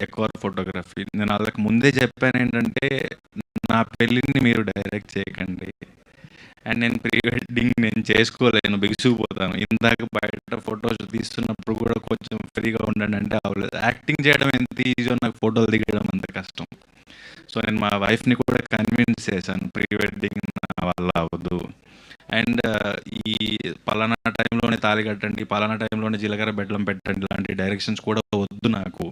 ఎక్కువ ఫోటోగ్రఫీ నేను వాళ్ళకి ముందే చెప్పాను ఏంటంటే నా పెళ్ళిని మీరు డైరెక్ట్ చేయకండి. అండ్ నేను ప్రీ వెడ్డింగ్ నేను చేసుకోలేను బిగుసుకుపోతాను ఇందాక బయట ఫొటోస్ తీస్తున్నప్పుడు కూడా కొంచెం ఫ్రీగా ఉండండి అంటే అవ్వలేదు. యాక్టింగ్ చేయడం ఎంత ఈజీయో నాకు ఫోటోలు దిగడం అంత కష్టం. సో నేను మా వైఫ్ని కూడా కన్విన్స్ చేశాను ప్రీ వెడ్డింగ్ నా వల్ల అవ్వదు. అండ్ ఈ పలానా టైంలోనే తాళి కట్టండి పలానా టైంలోనే జీలకర్ర బెడ్లం పెట్టండి లాంటి డైరెక్షన్స్ కూడా వద్దు నాకు.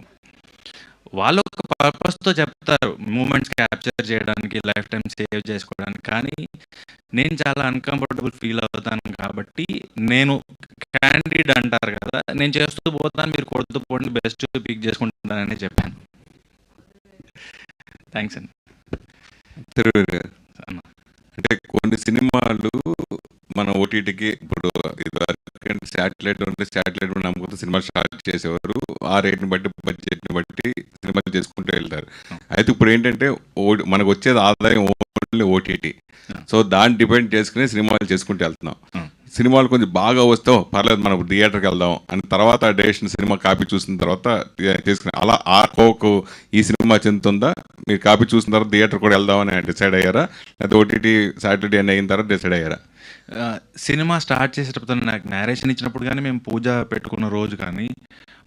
వాళ్ళు ఒక పర్పస్తో చెప్తారు మూమెంట్స్ క్యాప్చర్ చేయడానికి లైఫ్ టైం సేవ్ చేసుకోవడానికి. కానీ నేను చాలా అన్కంఫర్టబుల్ ఫీల్ అవుతాను కాబట్టి నేను క్యాండిడ్ అంటారు కదా నేను చేస్తూ పోతాను మీరు కొడుతూ పోండి బెస్ట్ పిక్ చేసుకుంటానని చెప్పాను. థ్యాంక్స్ అండి. అంటే కొన్ని సినిమాలు మన ఓటీటీకి ఇప్పుడు ఇది శాటిలైట్ ఉంటే శాటిలైట్ నమ్ముకుంటే సినిమా స్టార్ట్ చేసేవారు. ఆ రేట్ని బట్టి బడ్జెట్ని బట్టి సినిమాలు చేసుకుంటూ వెళ్తారు. అయితే ఇప్పుడు ఏంటంటే ఓ- మనకు వచ్చేది ఆదాయం ఓన్లీ ఓటీటీ సో దాన్ని డిపెండ్ చేసుకుని సినిమాలు చేసుకుంటూ వెళ్తున్నాం. సినిమాలు కొంచెం బాగా వస్తే "ఓ, పర్లేదు మనం థియేటర్కి వెళ్దాం అని తర్వాత డైరెక్షన్ సినిమా కాపీ చూసిన తర్వాత చేసుకుని అలా ఆ కోకు ఈ సినిమా చెందుతుందా? మీరు కాపీ చూసిన తర్వాత థియేటర్ కూడా వెళ్దామని డిసైడ్ అయ్యారా? లేకపోతే ఓటీటీ సాటర్డే అని అయిన తర్వాత డిసైడ్ అయ్యారా? సినిమా స్టార్ట్ చేసేటప్పుడు నాకు నేరేషన్ ఇచ్చినప్పుడు కానీ మేము పూజ పెట్టుకున్న రోజు కానీ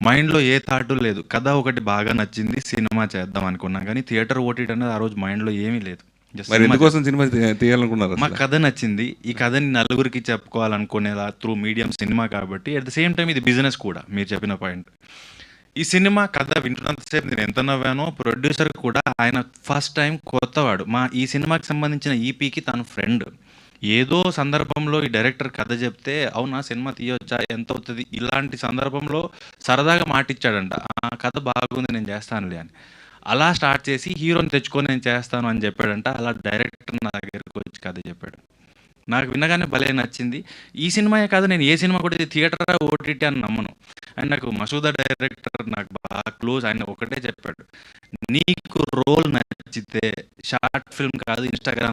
మైండ్లో ఏ థాట్ లేదు. కథ ఒకటి బాగా నచ్చింది సినిమా చేద్దాం అనుకున్నాం. కానీ థియేటర్ ఓటీటీ అనేది ఆ రోజు మైండ్లో ఏమీ లేదు. మరి సినిమా ఎందుకోసం సినిమా తీ- తీయాలనుకున్నారు మా? కథ నచ్చింది. ఈ కథని నలుగురికి చెప్పుకోవాలనుకునేలా త్రూ మీడియం సినిమా కాబట్టి అట్ ద సేమ్ టైం ఇది బిజినెస్ కూడా మీరు చెప్పిన పాయింట్ ఈ సినిమా కథ వింటున్నంతసేపు నేను ఎంత నవ్వానో ప్రొడ్యూసర్ కూడా ఆయన ఫస్ట్ టైం కొత్తవాడు. మా ఈ సినిమాకి సంబంధించిన ఈపీకి తను ఫ్రెండ్ ఏదో సందర్భంలో ఈ డైరెక్టర్ కథ చెప్తే అవునా సినిమా తీయొచ్చా? ఎంత అవుతుంది? ఇలాంటి సందర్భంలో సరదాగా మాటిచ్చాడంట. ఆ కథ బాగుంది నేను చేస్తానులే అని. అలా స్టార్ట్ చేసి హీరోని తెచ్చుకొని నేను చేస్తాను అని చెప్పాడంట. అలా డైరెక్టర్ నా దగ్గరికి వచ్చి కథ చెప్పాడు. నాకు వినగానే భలే నచ్చింది. ఈ సినిమాయే కాదు నేను ఏ సినిమా కూడా థియేటర్ ఓటీటీ అని నమ్మను. అండ్ నాకు మసూద డైరెక్టర్ నాకు బాగా క్లోజ్ ఆయన ఒకటే చెప్పాడు. నీకు రోల్ నచ్చితే షార్ట్ ఫిల్మ్ కాదు ఇన్స్టాగ్రామ్